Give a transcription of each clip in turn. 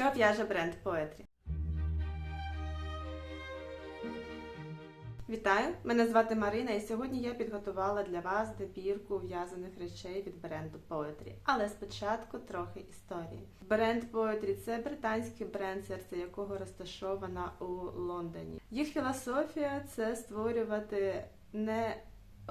Що в'яже бренд Poetry? Вітаю! Мене звати Марина, і сьогодні я підготувала для вас добірку в'язаних речей від бренду Poetry. Але спочатку трохи історії. Бренд Poetry – це британський бренд, серце якого розташована у Лондоні. Їх філософія це створювати не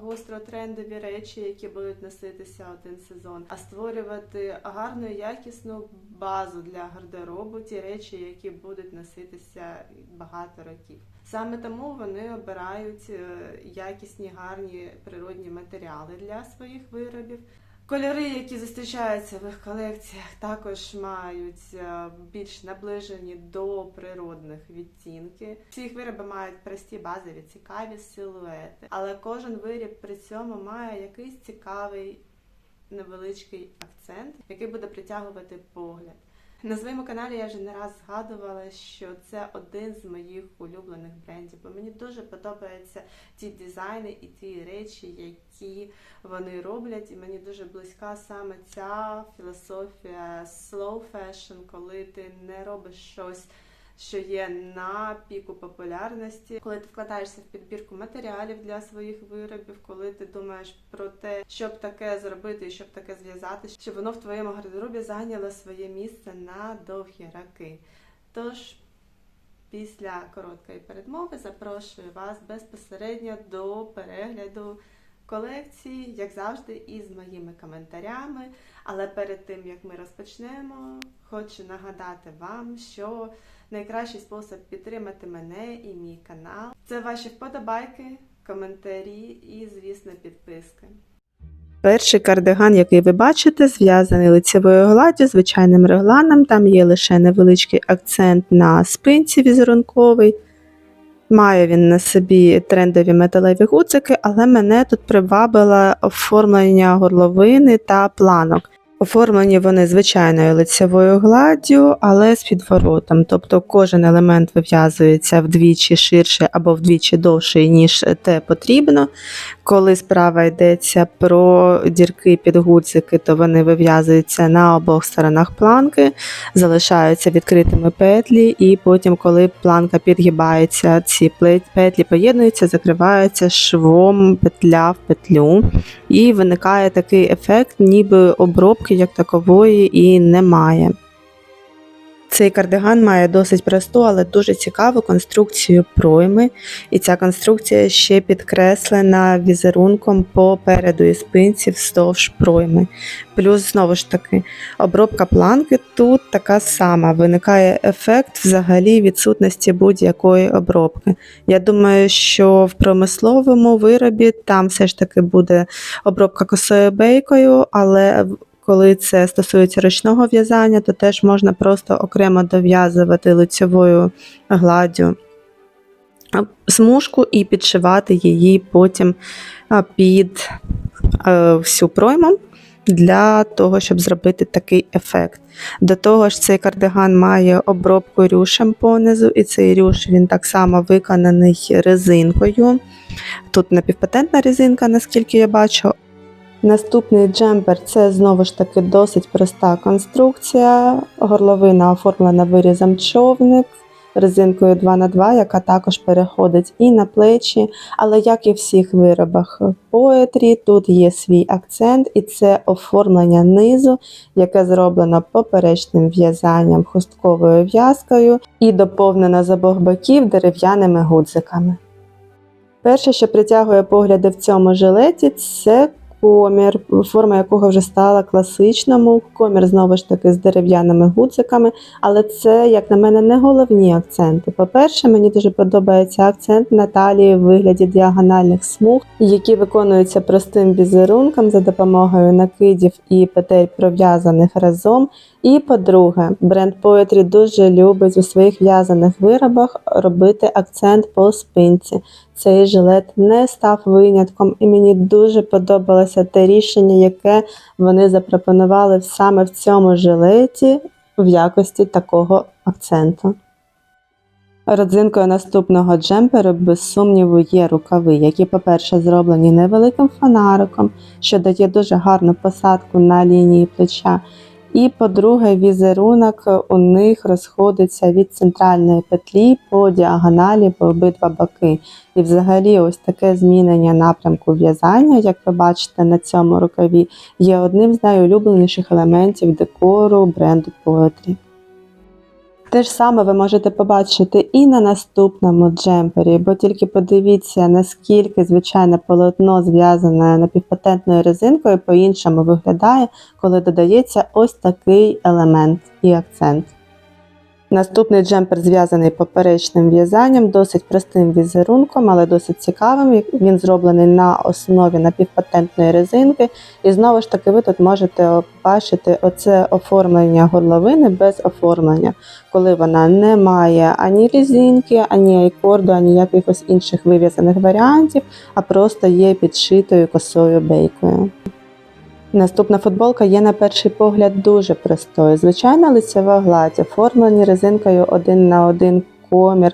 гостротрендові речі, які будуть носитися один сезон, а створювати гарну якісну базу для гардеробу, ті речі, які будуть носитися багато років. Саме тому вони обирають е, якісні, гарні природні матеріали для своїх виробів. Кольори, які зустрічаються в їх колекціях, також мають е, більш наближені до природних відтінки. Всі їх вироби мають прості базові, цікаві силуети, але кожен виріб при цьому має якийсь цікавий невеличкий акцент, який буде притягувати погляд. На своєму каналі я вже не раз згадувала, що це один з моїх улюблених брендів, бо мені дуже подобаються ті дизайни і ті речі, які вони роблять. І мені дуже близька саме ця філософія slow fashion, коли ти не робиш щось. Що є на піку популярності, коли ти вкладаєшся в підбірку матеріалів для своїх виробів, коли ти думаєш про те, щоб таке зробити і щоб таке зв'язати, щоб воно в твоєму гардеробі зайняло своє місце на довгі роки. Тож, після короткої передмови запрошую вас безпосередньо до перегляду колекції, як завжди, із моїми коментарями. Але перед тим як ми розпочнемо, хочу нагадати вам, що найкращий спосіб підтримати мене і мій канал це ваші вподобайки, коментарі і, звісно, підписки. Перший кардиган, який ви бачите, зв'язаний лицевою гладдю, звичайним регланом. Там є лише невеличкий акцент на спинці візерунковий. Має він на собі трендові металеві гуцики, але мене тут привабило оформлення горловини та планок. Оформлені вони звичайною лицевою гладдю, але з підворотом. Тобто кожен елемент вив'язується вдвічі ширше або вдвічі довше, ніж те потрібно. Коли справа йдеться про дірки під гудзики, то вони вив'язуються на обох сторонах планки, залишаються відкритими петлі, і потім, коли планка підгибається, ці петлі поєднуються, закриваються швом петля в петлю. І виникає такий ефект, ніби обробки як такової і немає. Цей кардиган має досить просту, але дуже цікаву конструкцію пройми, і ця конструкція ще підкреслена візерунком попереду і спинці вздовж пройми. Плюс, знову ж таки, обробка планки тут така сама. Виникає ефект взагалі відсутності будь-якої обробки. Я думаю, що в промисловому виробі там все ж таки буде обробка косою бейкою, але коли це стосується ручного в'язання, то теж можна просто окремо дов'язувати лицьовою гладдю смужку і підшивати її потім під всю пройму для того, щоб зробити такий ефект. До того ж, цей кардиган має обробку рюшем понизу, і цей рюш він так само виконаний резинкою. Тут напівпатентна резинка, наскільки я бачу. Наступний джемпер це знову ж таки досить проста конструкція. Горловина оформлена вирізом човник резинкою 2х2, яка також переходить і на плечі. Але як і в всіх виробах поетрі, тут є свій акцент, і це оформлення низу, яке зроблено поперечним в'язанням хустковою в'язкою і доповнено з обох боків дерев'яними гудзиками. Перше, що притягує погляди в цьому жилеті, це комір, форма якого вже стала класичному. Комір знову ж таки з дерев'яними гудзиками, але це, як на мене, не головні акценти. По-перше, мені дуже подобається акцент на талії в вигляді діагональних смуг, які виконуються простим візерунком за допомогою накидів і петель пров'язаних разом. І по-друге, бренд Poetry дуже любить у своїх в'язаних виробах робити акцент по спинці. Цей жилет не став винятком, і мені дуже подобалося те рішення, яке вони запропонували саме в цьому жилеті в якості такого акценту. Родзинкою наступного джемперу, без сумніву, є рукави, які, по-перше, зроблені невеликим фонариком, що дає дуже гарну посадку на лінії плеча. І, по-друге, візерунок у них розходиться від центральної петлі по діагоналі по обидва боки. І взагалі ось таке змінення напрямку в'язання, як ви бачите на цьому рукаві, є одним з найулюбленіших елементів декору бренду Poetry. Те ж саме ви можете побачити і на наступному джемпері, бо тільки подивіться, наскільки звичайне полотно зв'язане напівпатентною резинкою по-іншому виглядає, коли додається ось такий елемент і акцент. Наступний джемпер зв'язаний поперечним в'язанням, досить простим візерунком, але досить цікавим. Він зроблений на основі напівпатентної резинки. І знову ж таки, ви тут можете побачити оце оформлення горловини без оформлення, коли вона не має ані різинки, ані айкорду, ані якихось інших вив'язаних варіантів, а просто є підшитою косою бейкою. Наступна футболка є на перший погляд дуже простою. Звичайна лицева гладь, оформлені резинкою один на один комір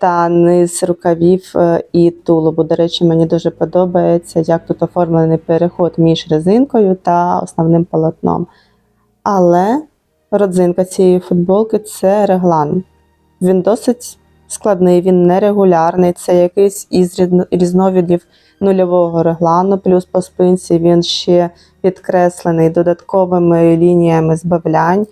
та низ рукавів е, і тулубу. До речі, мені дуже подобається, як тут оформлений переход між резинкою та основним полотном. Але родзинка цієї футболки це реглан. Він досить складний, він нерегулярний, це якийсь із різновидів нульового реглану, плюс по спинці він ще підкреслений додатковими лініями збавлянь.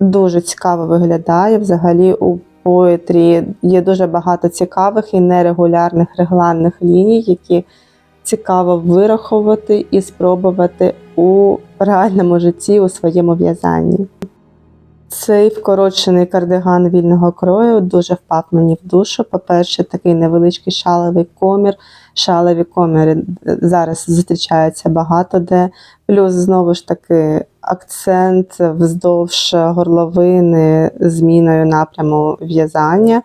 Дуже цікаво виглядає. Взагалі у поетрі є дуже багато цікавих і нерегулярних регланних ліній, які цікаво вирахувати і спробувати у реальному житті у своєму в'язанні. Цей вкорочений кардиган вільного крою дуже впав мені в душу. По-перше, такий невеличкий шаловий комір. Шалові коміри зараз зустрічаються багато де. Плюс, знову ж таки, акцент вздовж горловини зміною напряму в'язання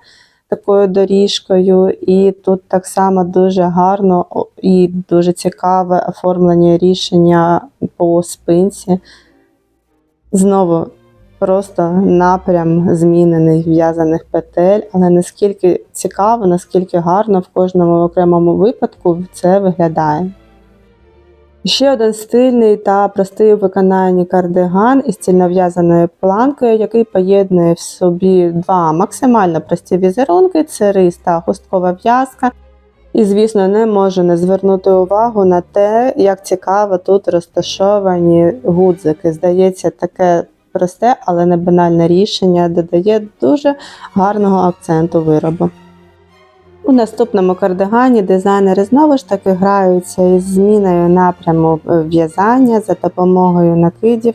такою доріжкою. І тут так само дуже гарно і дуже цікаве оформлення рішення по спинці. Знову просто напрям змінених в'язаних петель, але наскільки цікаво, наскільки гарно в кожному окремому випадку це виглядає. Ще один стильний та простий у виконанні кардиган із цільнов'язаною планкою, який поєднує в собі два максимально прості візерунки: це рис та хусткова в'язка. І, звісно, не можу не звернути увагу на те, як цікаво тут розташовані гудзики. Здається, таке просте, але не банальне рішення додає дуже гарного акценту виробу. У наступному кардигані дизайнери знову ж таки граються із зміною напряму в'язання за допомогою накидів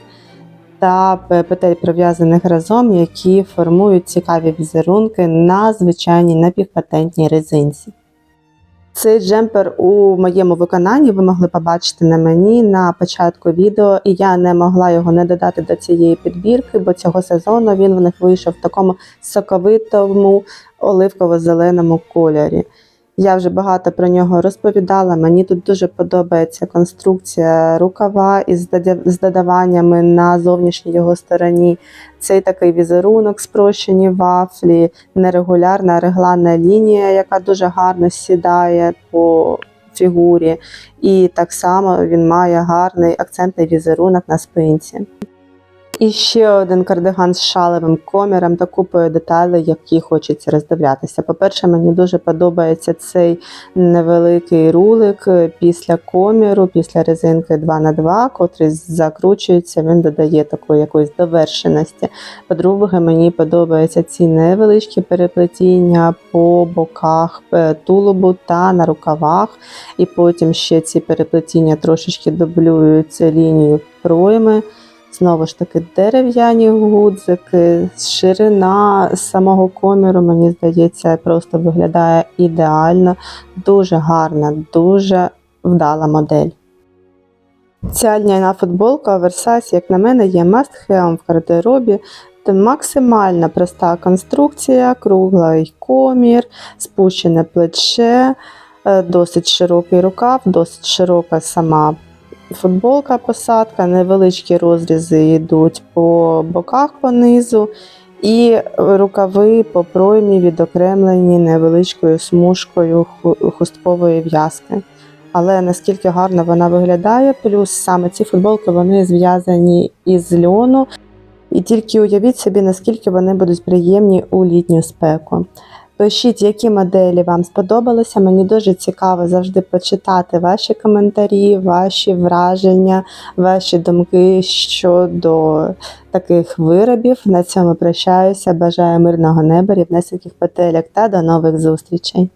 та петель прив'язаних разом, які формують цікаві візерунки на звичайній напівпатентній резинці. Цей джемпер у моєму виконанні ви могли побачити на мені на початку відео, і я не могла його не додати до цієї підбірки, бо цього сезону він в них вийшов в такому соковитому оливково-зеленому кольорі. Я вже багато про нього розповідала. Мені тут дуже подобається конструкція рукава із додаваннями на зовнішній його стороні. Цей такий візерунок, спрощені вафлі, нерегулярна регланна лінія, яка дуже гарно сідає по фігурі. І так само він має гарний акцентний візерунок на спинці. І ще один кардиган з шалевим коміром та купою деталей, які хочеться роздивлятися. По-перше, мені дуже подобається цей невеликий рулик після коміру, після резинки 2х2, котрий закручується, він додає такої якоїсь довершеності. По-друге, мені подобаються ці невеличкі переплетіння по боках е, тулубу та на рукавах. І потім ще ці переплетіння трошечки дублюються лінією пройми. Знову ж таки, дерев'яні гудзики, ширина самого коміру, мені здається, просто виглядає ідеально, дуже гарна, дуже вдала модель. Ця льняна футболка Versace, як на мене, є must-have в гардеробі. Це максимально проста конструкція, круглий комір, спущене плече, е, досить широкий рукав, досить широка сама футболка, посадка, невеличкі розрізи йдуть по боках по низу, і рукави по проймі відокремлені невеличкою смужкою хусткової в'язки. але наскільки гарно вона виглядає. Плюс саме ці футболки вони зв'язані із льону. І тільки уявіть собі, наскільки вони будуть приємні у літню спеку. Пишіть, які моделі вам сподобалися. Мені дуже цікаво завжди почитати ваші коментарі, ваші враження, ваші думки щодо таких виробів. На цьому прощаюся. Бажаю мирного неба, рівнесеньких петелек та до нових зустрічей.